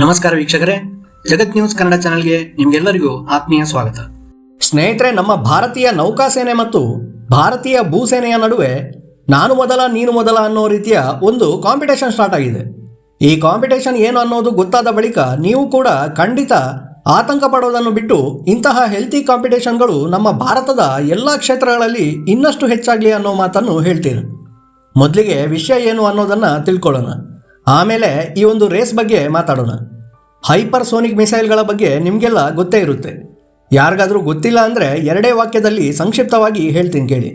ನಮಸ್ಕಾರ ವೀಕ್ಷಕರೇ. ಜಗತ್ ನ್ಯೂಸ್ ಕನ್ನಡ ಚಾನೆಲ್ಗೆ ನಿಮ್ಗೆಲ್ಲರಿಗೂ ಆತ್ಮೀಯ ಸ್ವಾಗತ. ಸ್ನೇಹಿತರೆ, ನಮ್ಮ ಭಾರತೀಯ ನೌಕಾಸೇನೆ ಮತ್ತು ಭಾರತೀಯ ಭೂಸೇನೆಯ ನಡುವೆ ನಾನು ಮೊದಲ, ನೀನು ಮೊದಲ ಅನ್ನೋ ರೀತಿಯ ಒಂದು ಕಾಂಪಿಟೇಷನ್ ಸ್ಟಾರ್ಟ್ ಆಗಿದೆ. ಈ ಕಾಂಪಿಟೇಷನ್ ಏನು ಅನ್ನೋದು ಗೊತ್ತಾದ ಬಳಿಕ ನೀವು ಕೂಡ ಖಂಡಿತ ಆತಂಕ ಪಡೋದನ್ನು ಬಿಟ್ಟು ಇಂತಹ ಹೆಲ್ತಿ ಕಾಂಪಿಟೇಷನ್ಗಳು ನಮ್ಮ ಭಾರತದ ಎಲ್ಲ ಕ್ಷೇತ್ರಗಳಲ್ಲಿ ಇನ್ನಷ್ಟು ಹೆಚ್ಚಾಗಲಿ ಅನ್ನೋ ಮಾತನ್ನು ಹೇಳ್ತೀರಿ. ಮೊದಲಿಗೆ ವಿಷಯ ಏನು ಅನ್ನೋದನ್ನು ತಿಳ್ಕೊಳ್ಳೋಣ. ಆಮೇಲೆ ಈ ಒಂದು ರೇಸ್ ಬಗ್ಗೆ ಮಾತಾಡೋಣ. ಹೈಪರ್ಸೋನಿಕ್ ಮಿಸೈಲ್ಗಳ ಬಗ್ಗೆ ನಿಮಗೆಲ್ಲ ಗೊತ್ತೇ ಇರುತ್ತೆ. ಯಾರಿಗಾದರೂ ಗೊತ್ತಿಲ್ಲ ಅಂದರೆ ಎರಡೇ ವಾಕ್ಯದಲ್ಲಿ ಸಂಕ್ಷಿಪ್ತವಾಗಿ ಹೇಳ್ತೀನಿ ಕೇಳಿ.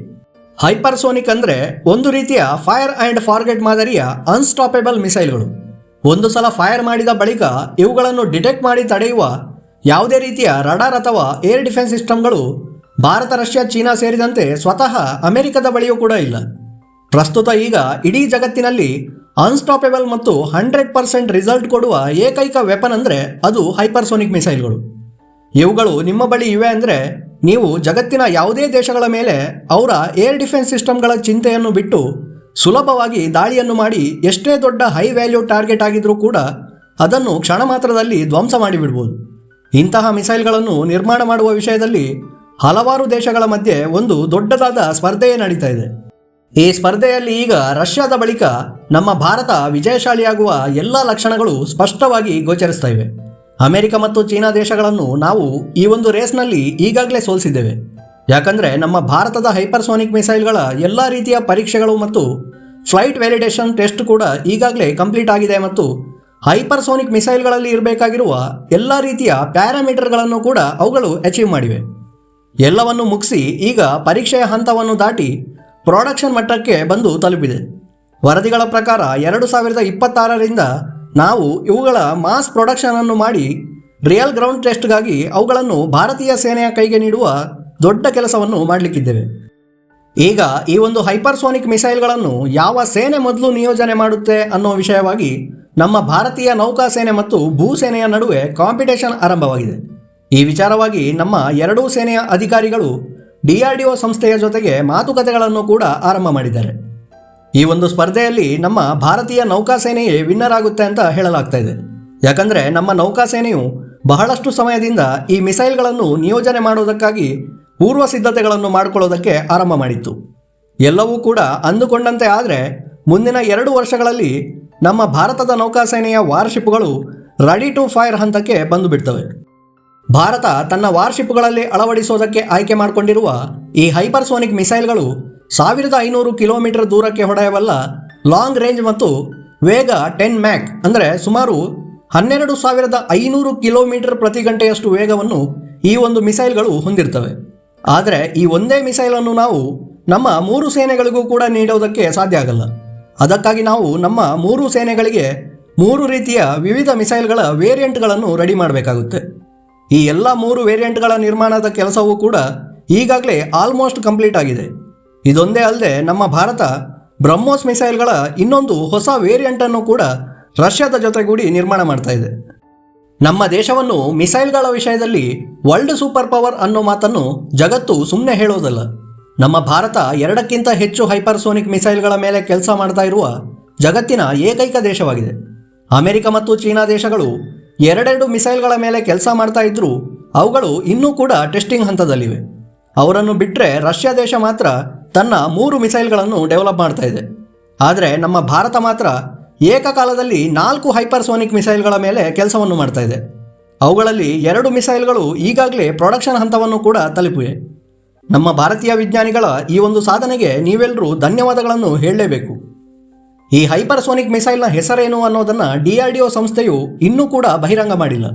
ಹೈಪರ್ಸೋನಿಕ್ ಅಂದರೆ ಒಂದು ರೀತಿಯ ಫೈರ್ ಆ್ಯಂಡ್ ಫಾರ್ಗೆಟ್ ಮಾದರಿಯ ಅನ್ಸ್ಟಾಪೇಬಲ್ ಮಿಸೈಲ್ಗಳು. ಒಂದು ಸಲ ಫೈರ್ ಮಾಡಿದ ಬಳಿಕ ಇವುಗಳನ್ನು ಡಿಟೆಕ್ಟ್ ಮಾಡಿ ತಡೆಯುವ ಯಾವುದೇ ರೀತಿಯ ರಡಾರ್ ಅಥವಾ ಏರ್ ಡಿಫೆನ್ಸ್ ಸಿಸ್ಟಮ್ಗಳು ಭಾರತ, ರಷ್ಯಾ, ಚೀನಾ ಸೇರಿದಂತೆ ಸ್ವತಃ ಅಮೆರಿಕದ ಬಳಿಯೂ ಕೂಡ ಇಲ್ಲ. ಪ್ರಸ್ತುತ ಈಗ ಇಡೀ ಜಗತ್ತಿನಲ್ಲಿ ಅನ್ಸ್ಟಾಪೇಬಲ್ ಮತ್ತು ಹಂಡ್ರೆಡ್ ಪರ್ಸೆಂಟ್ ರಿಸಲ್ಟ್ ಕೊಡುವ ಏಕೈಕ ವೆಪನ್ ಅಂದರೆ ಅದು ಹೈಪರ್ಸೋನಿಕ್ ಮಿಸೈಲ್ಗಳು ಇವುಗಳು ನಿಮ್ಮ ಬಳಿ ಇವೆ ಅಂದರೆ ನೀವು ಜಗತ್ತಿನ ಯಾವುದೇ ದೇಶಗಳ ಮೇಲೆ ಅವರ ಏರ್ ಡಿಫೆನ್ಸ್ ಸಿಸ್ಟಮ್ಗಳ ಚಿಂತೆಯನ್ನು ಬಿಟ್ಟು ಸುಲಭವಾಗಿ ದಾಳಿಯನ್ನು ಮಾಡಿ ಎಷ್ಟೇ ದೊಡ್ಡ ಹೈ ವ್ಯಾಲ್ಯೂ ಟಾರ್ಗೆಟ್ ಆಗಿದ್ರೂ ಕೂಡ ಅದನ್ನು ಕ್ಷಣ ಮಾತ್ರದಲ್ಲಿ ಧ್ವಂಸ ಮಾಡಿಬಿಡ್ಬೋದು. ಇಂತಹ ಮಿಸೈಲ್ಗಳನ್ನು ನಿರ್ಮಾಣ ಮಾಡುವ ವಿಷಯದಲ್ಲಿ ಹಲವಾರು ದೇಶಗಳ ಮಧ್ಯೆ ಒಂದು ದೊಡ್ಡದಾದ ಸ್ಪರ್ಧೆಯೇ ನಡೀತಾ ಇದೆ. ಈ ಸ್ಪರ್ಧೆಯಲ್ಲಿ ಈಗ ರಷ್ಯಾದ ಬಳಿಕ ನಮ್ಮ ಭಾರತ ವಿಜಯಶಾಲಿಯಾಗುವ ಎಲ್ಲ ಲಕ್ಷಣಗಳು ಸ್ಪಷ್ಟವಾಗಿ ಗೋಚರಿಸ್ತಾ ಇವೆ. ಅಮೆರಿಕ ಮತ್ತು ಚೀನಾ ದೇಶಗಳನ್ನು ನಾವು ಈ ಒಂದು ರೇಸ್ನಲ್ಲಿ ಈಗಾಗಲೇ ಸೋಲಿಸಿದ್ದೇವೆ. ಯಾಕಂದರೆ ನಮ್ಮ ಭಾರತದ ಹೈಪರ್ಸೋನಿಕ್ ಮಿಸೈಲ್ಗಳ ಎಲ್ಲ ರೀತಿಯ ಪರೀಕ್ಷೆಗಳು ಮತ್ತು ಫ್ಲೈಟ್ ವ್ಯಾಲಿಡೇಷನ್ ಟೆಸ್ಟ್ ಕೂಡ ಈಗಾಗಲೇ ಕಂಪ್ಲೀಟ್ ಆಗಿದೆ ಮತ್ತು ಹೈಪರ್ಸೋನಿಕ್ ಮಿಸೈಲ್ಗಳಲ್ಲಿ ಇರಬೇಕಾಗಿರುವ ಎಲ್ಲ ರೀತಿಯ ಪ್ಯಾರಾಮೀಟರ್ಗಳನ್ನು ಕೂಡ ಅವುಗಳು ಅಚೀವ್ ಮಾಡಿವೆ. ಎಲ್ಲವನ್ನು ಮುಗಿಸಿ ಈಗ ಪರೀಕ್ಷೆಯ ಹಂತವನ್ನು ದಾಟಿ ಪ್ರೊಡಕ್ಷನ್ ಮಟ್ಟಕ್ಕೆ ಬಂದು ತಲುಪಿದೆ. ವರದಿಗಳ ಪ್ರಕಾರ ಎರಡು ಸಾವಿರದ ಇಪ್ಪತ್ತಾರರಿಂದ ನಾವು ಇವುಗಳ ಮಾಸ್ ಪ್ರೊಡಕ್ಷನ್ ಅನ್ನು ಮಾಡಿ ರಿಯಲ್ ಗ್ರೌಂಡ್ ಟೆಸ್ಟ್ಗಾಗಿ ಅವುಗಳನ್ನು ಭಾರತೀಯ ಸೇನೆಯ ಕೈಗೆ ನೀಡುವ ದೊಡ್ಡ ಕೆಲಸವನ್ನು ಮಾಡಲಿಕ್ಕಿದ್ದೇವೆ. ಈಗ ಈ ಒಂದು ಹೈಪರ್ಸೋನಿಕ್ ಮಿಸೈಲ್ಗಳನ್ನು ಯಾವ ಸೇನೆ ಮೊದಲು ನಿಯೋಜನೆ ಮಾಡುತ್ತೆ ಅನ್ನೋ ವಿಷಯವಾಗಿ ನಮ್ಮ ಭಾರತೀಯ ನೌಕಾಸೇನೆ ಮತ್ತು ಭೂಸೇನೆಯ ನಡುವೆ ಕಾಂಪಿಟೇಷನ್ ಆರಂಭವಾಗಿದೆ. ಈ ವಿಚಾರವಾಗಿ ನಮ್ಮ ಎರಡೂ ಸೇನೆಯ ಅಧಿಕಾರಿಗಳು ಡಿಆರ್ಡಿಒ ಸಂಸ್ಥೆಯ ಜೊತೆಗೆ ಮಾತುಕತೆಗಳನ್ನು ಕೂಡ ಆರಂಭ ಮಾಡಿದ್ದಾರೆ. ಈ ಒಂದು ಸ್ಪರ್ಧೆಯಲ್ಲಿ ನಮ್ಮ ಭಾರತೀಯ ನೌಕಾಸೇನೆಯೇ ವಿನ್ನರ್ ಆಗುತ್ತೆ ಅಂತ ಹೇಳಲಾಗ್ತಾ ಇದೆ. ಯಾಕಂದರೆ ನಮ್ಮ ನೌಕಾಸೇನೆಯು ಬಹಳಷ್ಟು ಸಮಯದಿಂದ ಈ ಮಿಸೈಲ್ಗಳನ್ನು ನಿಯೋಜನೆ ಮಾಡುವುದಕ್ಕಾಗಿ ಪೂರ್ವ ಸಿದ್ಧತೆಗಳನ್ನು ಮಾಡಿಕೊಳ್ಳೋದಕ್ಕೆ ಆರಂಭ ಮಾಡಿತ್ತು. ಎಲ್ಲವೂ ಕೂಡ ಅಂದುಕೊಂಡಂತೆ ಆದರೆ ಮುಂದಿನ ಎರಡು ವರ್ಷಗಳಲ್ಲಿ ನಮ್ಮ ಭಾರತದ ನೌಕಾಸೇನೆಯ ವಾರ್ಶಿಪ್ಗಳು ರೆಡಿ ಟು ಫೈರ್ ಹಂತಕ್ಕೆ ಬಂದು ಬಿಡ್ತವೆ. ಭಾರತ ತನ್ನ ವಾರ್ಶಿಪ್ಗಳಲ್ಲಿ ಅಳವಡಿಸೋದಕ್ಕೆ ಆಯ್ಕೆ ಮಾಡಿಕೊಂಡಿರುವ ಈ ಹೈಪರ್ಸೋನಿಕ್ ಮಿಸೈಲ್ಗಳು ಸಾವಿರದ ಐನೂರು ಕಿಲೋಮೀಟರ್ ದೂರಕ್ಕೆ ಹೊಡೆಯಬಲ್ಲ ಲಾಂಗ್ ರೇಂಜ್ ಮತ್ತು ವೇಗ ಟೆನ್ ಮ್ಯಾಕ್ ಅಂದರೆ ಸುಮಾರು ಹನ್ನೆರಡು ಸಾವಿರದ ಐನೂರು ಕಿಲೋಮೀಟರ್ ಪ್ರತಿ ಗಂಟೆಯಷ್ಟು ವೇಗವನ್ನು ಈ ಒಂದು ಮಿಸೈಲ್ಗಳು ಹೊಂದಿರ್ತವೆ. ಆದರೆ ಈ ಒಂದೇ ಮಿಸೈಲನ್ನು ನಾವು ನಮ್ಮ ಮೂರು ಸೇನೆಗಳಿಗೂ ಕೂಡ ನೀಡೋದಕ್ಕೆ ಸಾಧ್ಯ ಆಗಲ್ಲ. ಅದಕ್ಕಾಗಿ ನಾವು ನಮ್ಮ ಮೂರು ಸೇನೆಗಳಿಗೆ ಮೂರು ರೀತಿಯ ವಿವಿಧ ಮಿಸೈಲ್ಗಳ ವೇರಿಯಂಟ್ಗಳನ್ನು ರೆಡಿ ಮಾಡಬೇಕಾಗುತ್ತೆ. ಈ ಎಲ್ಲ ಮೂರು ವೇರಿಯಂಟ್ಗಳ ನಿರ್ಮಾಣದ ಕೆಲಸವೂ ಕೂಡ ಈಗಾಗಲೇ ಆಲ್ಮೋಸ್ಟ್ ಕಂಪ್ಲೀಟ್ ಆಗಿದೆ. ಇದೊಂದೇ ಅಲ್ಲದೆ ನಮ್ಮ ಭಾರತ ಬ್ರಹ್ಮೋಸ್ ಮಿಸೈಲ್ಗಳ ಇನ್ನೊಂದು ಹೊಸ ವೇರಿಯಂಟನ್ನು ಕೂಡ ರಷ್ಯಾದ ಜೊತೆಗೂಡಿ ನಿರ್ಮಾಣ ಮಾಡ್ತಾ ಇದೆ. ನಮ್ಮ ದೇಶವನ್ನು ಮಿಸೈಲ್ಗಳ ವಿಷಯದಲ್ಲಿ ವರ್ಲ್ಡ್ ಸೂಪರ್ ಪವರ್ ಅನ್ನೋ ಮಾತನ್ನು ಜಗತ್ತು ಸುಮ್ಮನೆ ಹೇಳೋದಲ್ಲ. ನಮ್ಮ ಭಾರತ ಎರಡಕ್ಕಿಂತ ಹೆಚ್ಚು ಹೈಪರ್ಸೋನಿಕ್ ಮಿಸೈಲ್ಗಳ ಮೇಲೆ ಕೆಲಸ ಮಾಡ್ತಾ ಇರುವ ಜಗತ್ತಿನ ಏಕೈಕ ದೇಶವಾಗಿದೆ. ಅಮೆರಿಕ ಮತ್ತು ಚೀನಾ ದೇಶಗಳು ಎರಡೆರಡು ಮಿಸೈಲ್ಗಳ ಮೇಲೆ ಕೆಲಸ ಮಾಡ್ತಾ ಇದ್ರೂ ಅವುಗಳು ಇನ್ನೂ ಕೂಡ ಟೆಸ್ಟಿಂಗ್ ಹಂತದಲ್ಲಿವೆ. ಅವರನ್ನು ಬಿಟ್ಟರೆ ರಷ್ಯಾ ದೇಶ ಮಾತ್ರ ತನ್ನ ಮೂರು ಮಿಸೈಲ್ಗಳನ್ನು ಡೆವಲಪ್ ಮಾಡ್ತಾ ಇದೆ. ಆದರೆ ನಮ್ಮ ಭಾರತ ಮಾತ್ರ ಏಕಕಾಲದಲ್ಲಿ ನಾಲ್ಕು ಹೈಪರ್ಸೋನಿಕ್ ಮಿಸೈಲ್ಗಳ ಮೇಲೆ ಕೆಲಸವನ್ನು ಮಾಡ್ತಾ ಇದೆ. ಅವುಗಳಲ್ಲಿ ಎರಡು ಮಿಸೈಲ್ಗಳು ಈಗಾಗಲೇ ಪ್ರೊಡಕ್ಷನ್ ಹಂತವನ್ನು ಕೂಡ ತಲುಪಿವೆ. ನಮ್ಮ ಭಾರತೀಯ ವಿಜ್ಞಾನಿಗಳ ಈ ಒಂದು ಸಾಧನೆಗೆ ನೀವೆಲ್ಲರೂ ಧನ್ಯವಾದಗಳನ್ನು ಹೇಳಲೇಬೇಕು. ಈ ಹೈಪರ್ಸೋನಿಕ್ ಮಿಸೈಲ್ನ ಹೆಸರೇನು ಅನ್ನೋದನ್ನು ಡಿ ಆರ್ ಡಿ ಸಂಸ್ಥೆಯು ಇನ್ನೂ ಕೂಡ ಬಹಿರಂಗ ಮಾಡಿಲ್ಲ.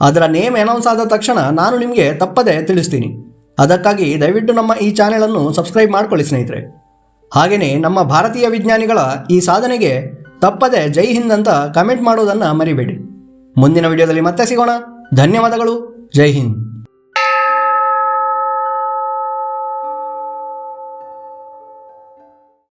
ಅದರ ನೇಮ್ ಅನೌನ್ಸ್ ಆದ ತಕ್ಷಣ ನಾನು ನಿಮಗೆ ತಪ್ಪದೆ ತಿಳಿಸ್ತೀನಿ. ಅದಕ್ಕಾಗಿ ದಯವಿಟ್ಟು ನಮ್ಮ ಈ ಚಾನೆಲನ್ನು ಸಬ್ಸ್ಕ್ರೈಬ್ ಮಾಡ್ಕೊಳ್ಳಿ ಸ್ನೇಹಿತರೆ. ಹಾಗೆಯೇ ನಮ್ಮ ಭಾರತೀಯ ವಿಜ್ಞಾನಿಗಳ ಈ ಸಾಧನೆಗೆ ತಪ್ಪದೆ ಜೈ ಹಿಂದ್ ಅಂತ ಕಮೆಂಟ್ ಮಾಡೋದನ್ನು ಮರಿಬೇಡಿ. ಮುಂದಿನ ವಿಡಿಯೋದಲ್ಲಿ ಮತ್ತೆ ಸಿಗೋಣ. ಧನ್ಯವಾದಗಳು. ಜೈ ಹಿಂದ್.